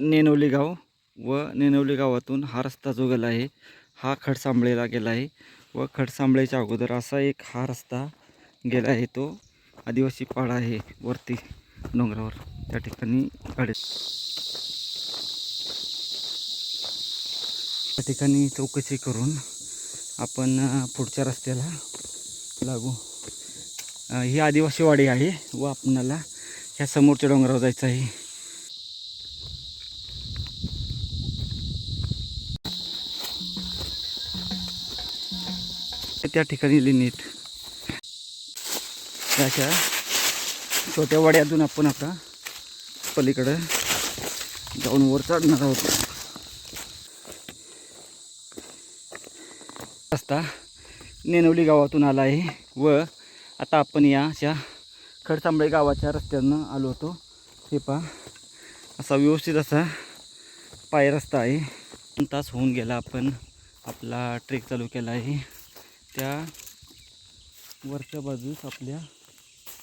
नेनवली गाव व नेनवली गावातून हा रस्ता जो गेला आहे हा खडसांबळेला गेला आहे व खडसांबळेच्या अगोदर असा एक हा रस्ता गेला आहे तो आदिवासी पाडा आहे वरती डोंगरावर. त्या ठिकाणी गाडी त्या ठिकाणी चौकशी करून आपण पुढच्या रस्त्याला लागू. ही आदिवासी वाडी आहे व आपणाला ह्या समोरच्या डोंगरावर जायचं आहे. त्या ठिकाणी लिहिणीत अशा छोट्या वाड्यातून आपण आता पलीकडं जाऊन वर चढणार आहोत. रस्ता नेनवली गावातून आला आहे व आता आपण या अशा खडसांबळे गावाच्या रस्त्यानं आलो होतो. हे पहा असा व्यवस्थित असा पाय रस्ता आहे तास होऊन गेला आपण आपला ट्रेक चालू केला आहे. त्या वरच्या बाजूस आपल्या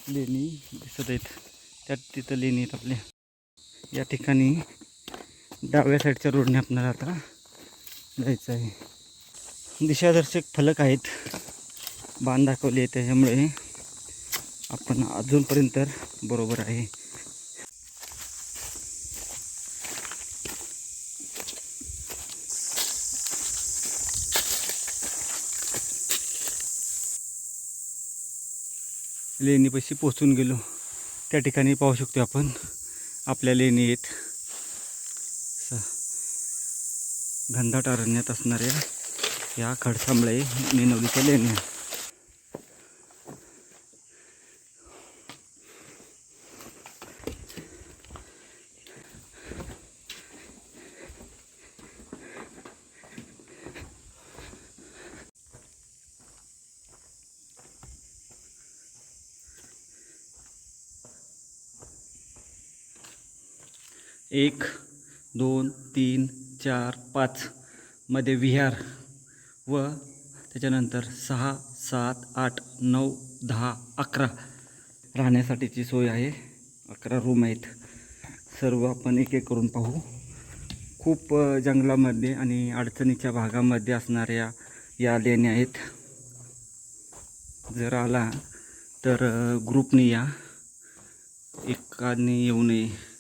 लेणी दिसत आहेत. त्या तिथं लेणी आहेत आपल्या. या ठिकाणी डाव्या साईडच्या रोडने आपल्याला आता जायचं आहे. दिशादर्शक फलक आहेत. बाण दाखवले आहे त्याच्यामुळे आपण अजूनपर्यंत तर बरोबर आहे. लेणीपाशी पोचून गेलो. त्या ठिकाणी पाहू शकतो आपण आपल्या लेणी आहेत. स- घनदाट अरण्यात असणाऱ्या या खडसांबळे नेनवलीच्या लेण्या. एक दोन तीन चार पाच मध्ये विहार व त्याच्यानंतर सहा सात आठ नऊ दहा अकरा राहण्यासाठीची सोय आहे. अकरा रूम आहेत. सर्व आपण एक एक करून पाहू. खूप जंगलामध्ये आणि अडचणीच्या भागामध्ये असणाऱ्या या लेण्या आहेत. जर आला तर ग्रुपने या. एकाने येऊ नये.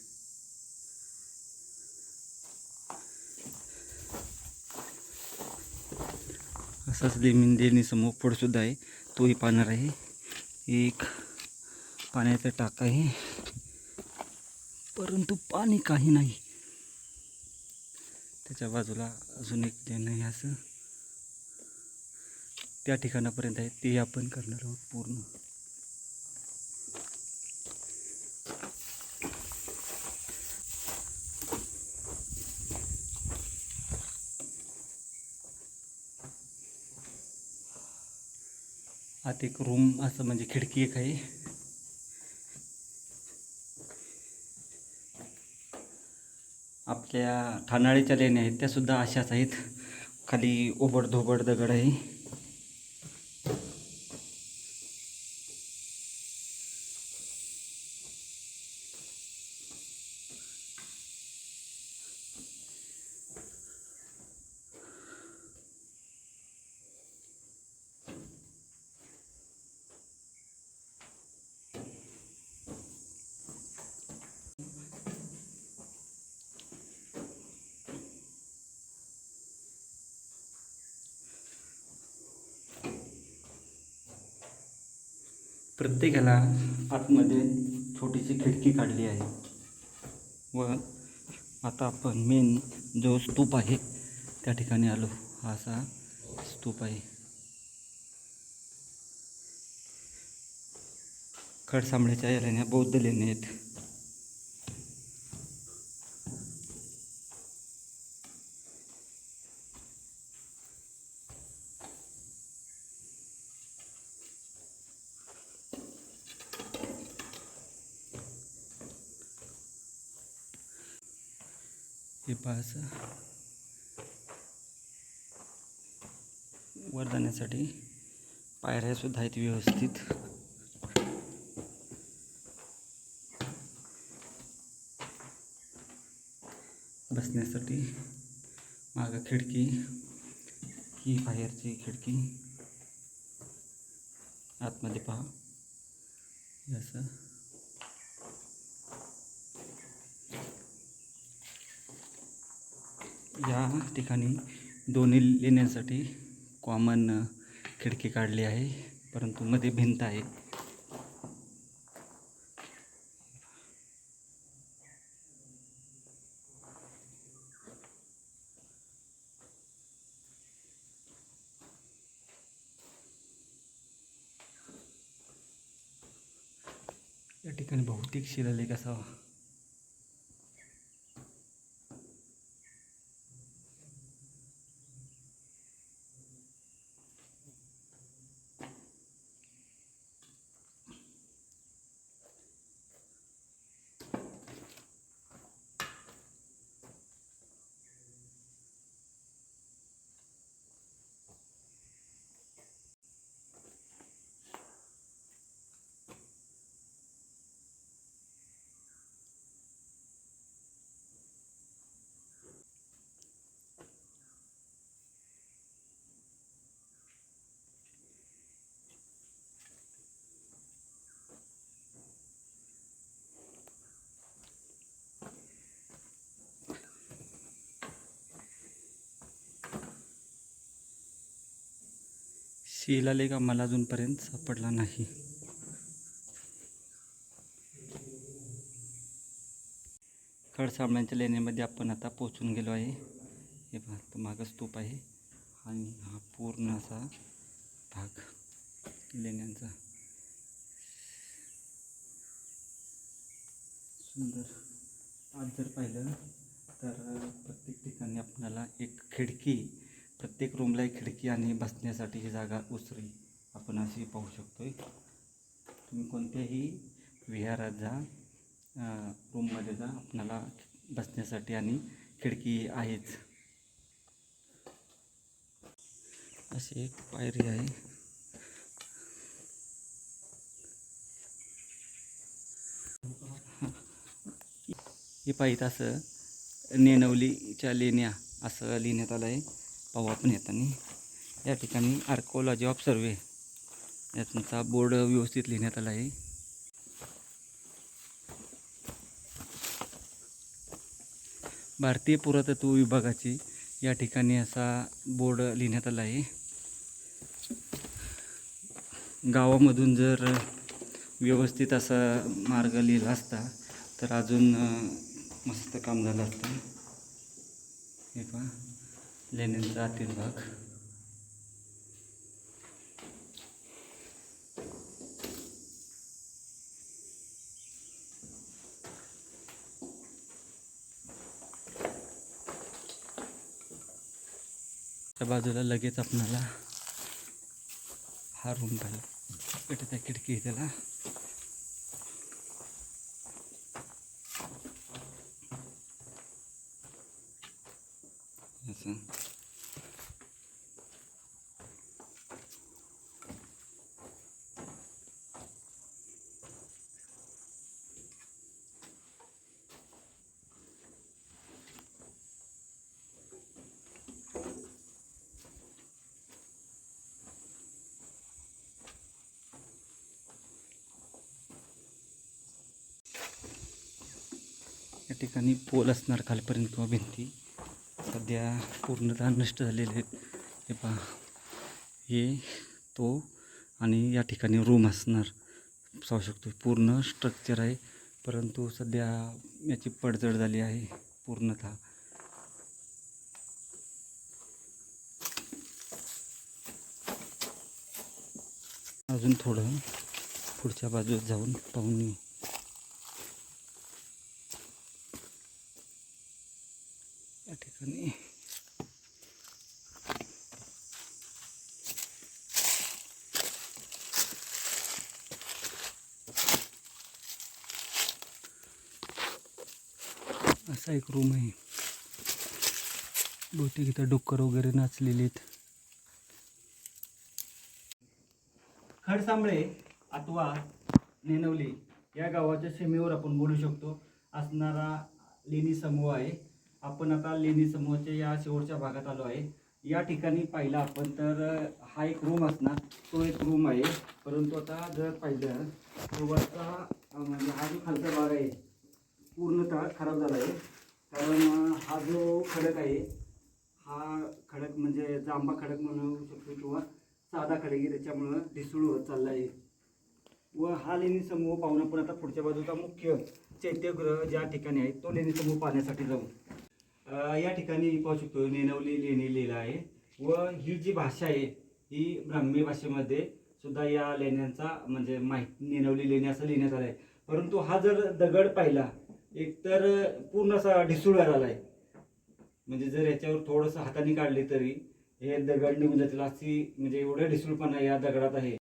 असाच लेमिन लेणी समोर आहे. तोही पाहणार आहे. एक पाण्याचा टाका आहे. परंतु पाणी काही नाही. त्याच्या बाजूला अजून एक जे नाही असं. त्या ठिकाणापर्यंत आहे. ते आपण करणार आहोत पूर्ण. आत एक रूम असं म्हणजे खिडकी एक आहे. आपल्या ठाणाळीच्या लेण्या आहेत त्या सुद्धा अशाच आहेत. खाली ओबड धोबड दगड आहे. प्रत्येकाला आतमध्ये छोटीशी खिडकी काढली आहे. व आता आपण मेन जो स्तूप आहे त्या ठिकाणी आलो. हा असा स्तूप आहे. खडसांबळ्याच्या या लेण्या बौद्ध लेण्या आहेत. हे पाहायचं असं. वर जाण्यासाठी पायऱ्या सुद्धा आहेत व्यवस्थित. बसण्यासाठी मागं खिडकी. ही बाहेरची खिडकी. आतमध्ये पहा. असं. या ठिकाणी दोन्ही लेण्यांसाठी कॉमन खिडकी काढली आहे. परंतु मध्ये भिंत आहे. या ठिकाणी भौतिक शिलालेख शिला शिलालेख आम्हाला अजूनपर्यंत सापडला नाही. खडसांबळ्यांच्या लेण्यामध्ये आपण आता पोचून गेलो आहे. हे भाग मागं स्तूप आहे आणि हा पूर्ण असा भाग लेण्यांचा. सुंदर. आज जर पाहिलं तर प्रत्येक ठिकाणी आपल्याला एक खिडकी प्रत्येक रूमला एक खिडकी आणि बसण्यासाठी ही जागा उसरी आपण अशी पाहू शकतो तुम्ही कोणत्याही विहारात जा रूममध्ये जा. आपणाला बसण्यासाठी आणि खिडकी आहेच. अशी एक पायरी आहे. हे पाहिजे असं नेनवलीच्या लेण्या असं लिहिण्यात आलं आहे पाहू आपण येताना या ठिकाणी आर्कोलॉजी ऑफ सर्वे याचा बोर्ड व्यवस्थित लिहिण्यात आला आहे. भारतीय पुरातत्व विभागाची या ठिकाणी असा बोर्ड लिहिण्यात आला आहे. गावामधून जर व्यवस्थित असा मार्ग लिहिला असता तर अजून मस्त काम झालं असतं. हे पहा. लेण्यांचा आतील भाग. त्या बाजूला लगेच आपणाला हा रूम पाहिजे इकडे त्या खिडकी त्याला. असं. या ठिकाणी पोल असणार खालपर्यंत किंवा भिंती. सध्या पूर्णतः नष्ट झालेले आहेत. हे पहा. हे तो आणि या ठिकाणी रूम असणार. पाहू शकतो. पूर्ण स्ट्रक्चर आहे. परंतु सध्या याची पडझड झाली आहे. पूर्णतः. अजून थोडं पुढच्या बाजूस जाऊन पाहून येऊ या ठिकाणी असा एक रूम आहे बहुतेक इथं डुक्कर वगैरे नाचलेले आहेत खडसांबळे अथवा नेनवली या गावाच्या सीमेवर आपण बोलू शकतो. असणारा लेणी समूह आहे. आपण आता लेणी समूहाच्या या शेवटच्या भागात आलो आहे. या ठिकाणी पाहिलं आपण तर हा एक रूम असणार. तो एक रूम आहे. परंतु आता जर पाहिलं तर वरचा म्हणजे हा जो खालचा भाग आहे पूर्णतः खराब झाला आहे. कारण हा जो खडक आहे हा खडक म्हणजे जांबा खडक म्हणू शकतो किंवा साधा खडक आहे. त्याच्यामुळं ढिसूळ होत चालला आहे. व हा लेणी समूह पाहून आपण आता पुढच्या बाजूचा मुख्य चैत्यगृह ज्या ठिकाणी आहे तो लेणी समूह पाहण्यासाठी जाऊ. या ठिकाणी पाहू शकतो नेनवली लेणी लिहिलं आहे. व ही जी भाषा आहे ही ब्राह्मी भाषेमध्ये सुद्धा या लेण्यांचा म्हणजे माहिती नेनवली लेणी असं लिहिण्यात आलं आहे परंतु हा जर दगड पाहिला एकतर पूर्ण असा ढिसूळ झाला आहे म्हणजे जर याच्यावर थोडंसं हाताने काढले तरी हे दगड निघून जातील अशी म्हणजे एवढं ढिसूळपणा या दगडात आहे.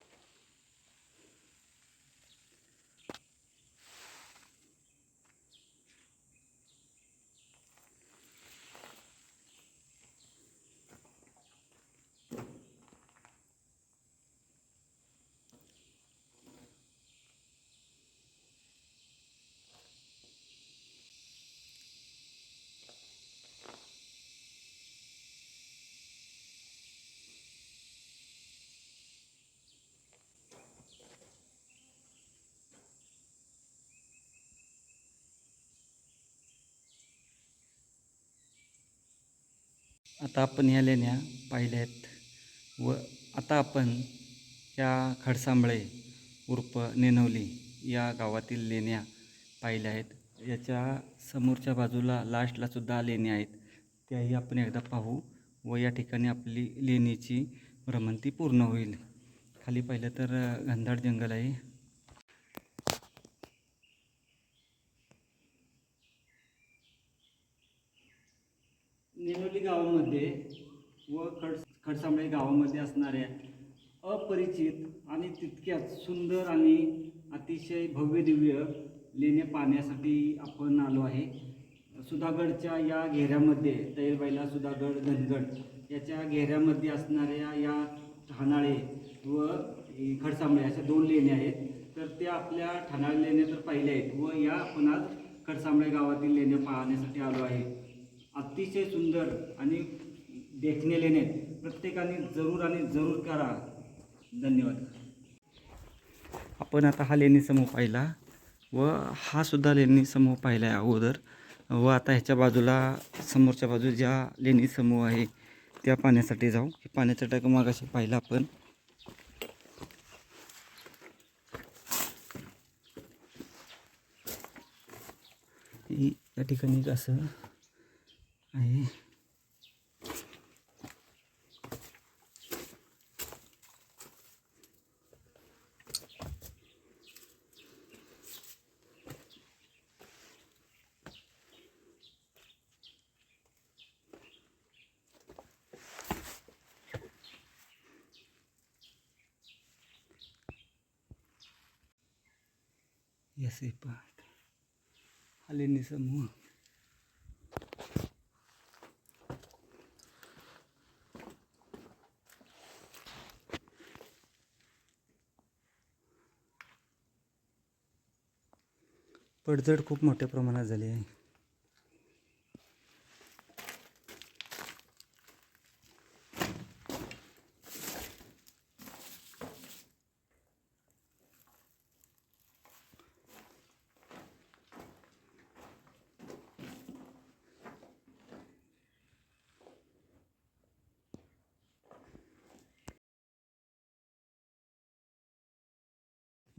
आता आपण या लेण्या पाहिल्या आहेत व आता आपण या खडसांबळे उर्फ नेनवली या गावातील लेण्या पाहिल्या आहेत. याच्या समोरच्या बाजूला लास्टला सुद्धा लेण्या आहेत. त्याही आपण एकदा पाहू व या ठिकाणी आपली लेणीची भ्रमंती पूर्ण होईल. खाली पाहिलं तर घनदाट जंगल आहे नेनोली गावामध्ये व खड त्यामुळे गावामध्ये असणाऱ्या अपरिचित आणि तितक्याच सुंदर आणि अतिशय भव्य दिव्य लेण्या पाहण्यासाठी आपण आलो आहे. सुधागडच्या या घेऱ्यामध्ये तैलबाईला सुधागड धनगड याच्या घेऱ्यामध्ये असणाऱ्या या ठाणाळे व खडसांबळे अशा दोन लेण्या आहेत. तर त्या आपल्या ठाणाळे लेण्या तर पाहिल्या आहेत व या आपण आज खडसांबळे गावातील लेण्या पाहण्यासाठी आलो आहे. अतिशय सुंदर आणि देखणे लेणे प्रत्येकाने जरूर आणि जरूर करा. धन्यवाद. आपण आता हा लेणी समूह पाहिला व हा सुद्धा लेणी समूह पाहिला आहे अगोदर. व आता ह्याच्या बाजूला समोरच्या बाजू ज्या लेणी समूह आहे त्या पाण्यासाठी जाऊ. हे पाण्याचा टाक मागाशी पाहिला आपण. या ठिकाणी असं आहे Yes, parte. Aleni Samu. पडझड खूप मोठ्या प्रमाणात झाली आहे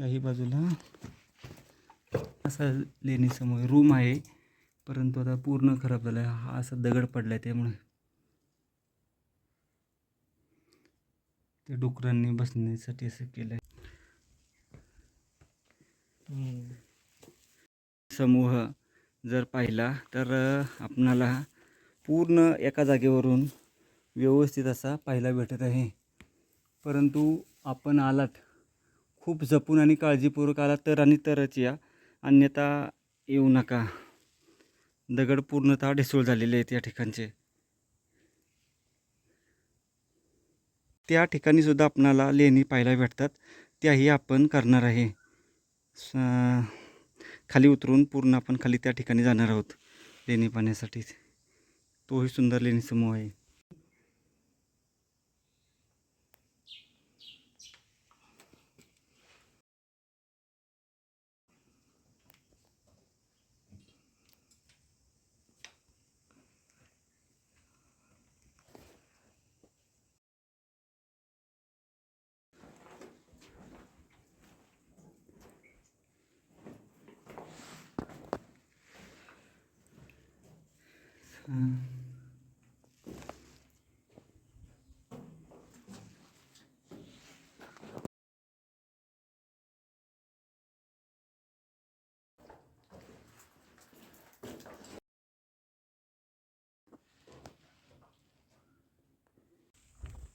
याही बाजूला असा लेणीसमोर रूम आहे. परंतु आता पूर्ण खराब झाला आहे हा असा दगड पडला आहे त्यामुळे. ते डुकरांनी बसण्यासाठी असं केलं आहे समूह जर पाहिला तर आपणाला पूर्ण एका जागेवरून व्यवस्थित असा पाहायला भेटत आहे. परंतु आपण आलात खूप जपून आणि काळजीपूर्वक आला तर आणि तरच या. अन्यथा येऊ नका. दगड पूर्णतः ढिसूळ झालेले आहेत या ठिकाणचे. त्या ठिकाणी सुद्धा आपणाला लेणी पाहायला भेटतात. त्याही आपण करणार आहे. स- खाली उतरून पूर्ण आपण खाली त्या ठिकाणी जाणार आहोत लेणी पाहण्यासाठी. तोही सुंदर लेणी समूह आहे.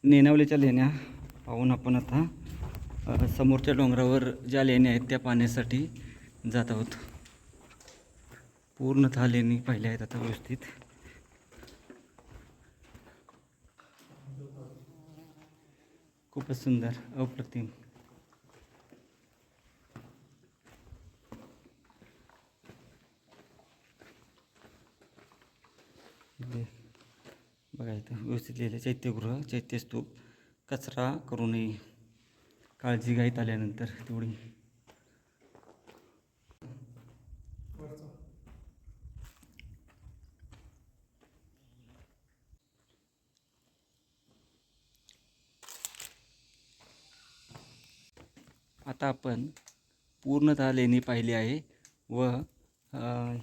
नेनावलीच्या लेण्या पाहून आपण आता समोरच्या डोंगरावर ज्या लेण्या आहेत त्या पाहण्यासाठी जात आहोत. पूर्णतः लेणी पाहिल्या आहेत आता व्यवस्थित. खूपच सुंदर अप्रतिम. बघा इथं व्यवस्थित लिहिलं चैत्यगृह चैत्यस्तूप कचरा करू नये. काळजी घ्यायत आल्यानंतर तेवढी. आता आपण पूर्णतः लेणी पाहिली आहे व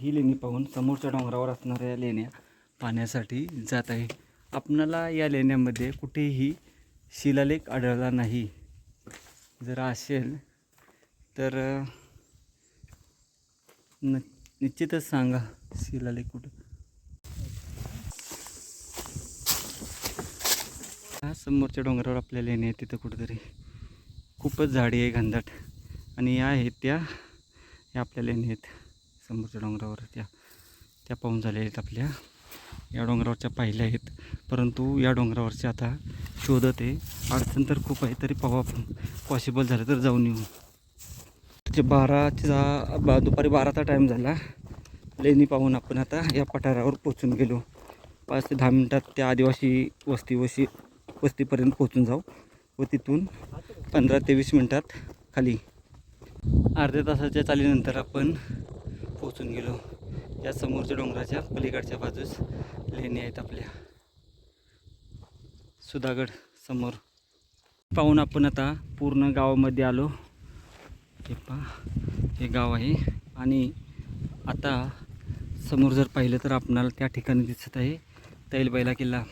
ही लेणी पाहून समोरच्या डोंगरावर असणाऱ्या लेण्या पाहण्यासाठी जात आहे. आपणाला या लेण्यामध्ये कुठेही शिलालेख आढळला नाही. जर असेल तर न निश्चितच सांगा शिलालेख कुठं. समोरच्या डोंगरावर आपल्या लेणी आहे तिथं कुठंतरी. खूपच झाडी आहे घनदाट. आणि या आहेत त्या. या आपल्या लेणी आहेत. समोरच्या डोंगरावर त्या. त्या पाहून झालेल्या आहेत आपल्या. या डोंगरावरच्या पाहिल्या आहेत. परंतु या डोंगरावरच्या आता शोधत आहे. अडचण तर खूप आहे. तरी पाहू आपण. पॉसिबल झालं तर जाऊन येऊ. म्हणजे बाराचा बा दुपारी बाराचा टाईम झाला. लेणी पाहून आपण आता या पठारावर पोचून गेलो. पाच ते दहा मिनटात त्या आदिवासी वस्ती वशी वस्तीपर्यंत पोचून जाऊ व तिथून पंधरा ते वीस मिनटात खाली अर्ध्या तासाच्या चालीनंतर आपण पोचून गेलो. या समोरच्या डोंगराच्या पलीकडच्या बाजूस लेणी आहेत आपल्या. सुधागड समोर. पाहून आपण आता पूर्ण गावामध्ये आलो. हे पा हे गाव आहे. आणि आता समोर जर पाहिलं तर आपणाला त्या ठिकाणी दिसत आहे तैलबैला किल्ला.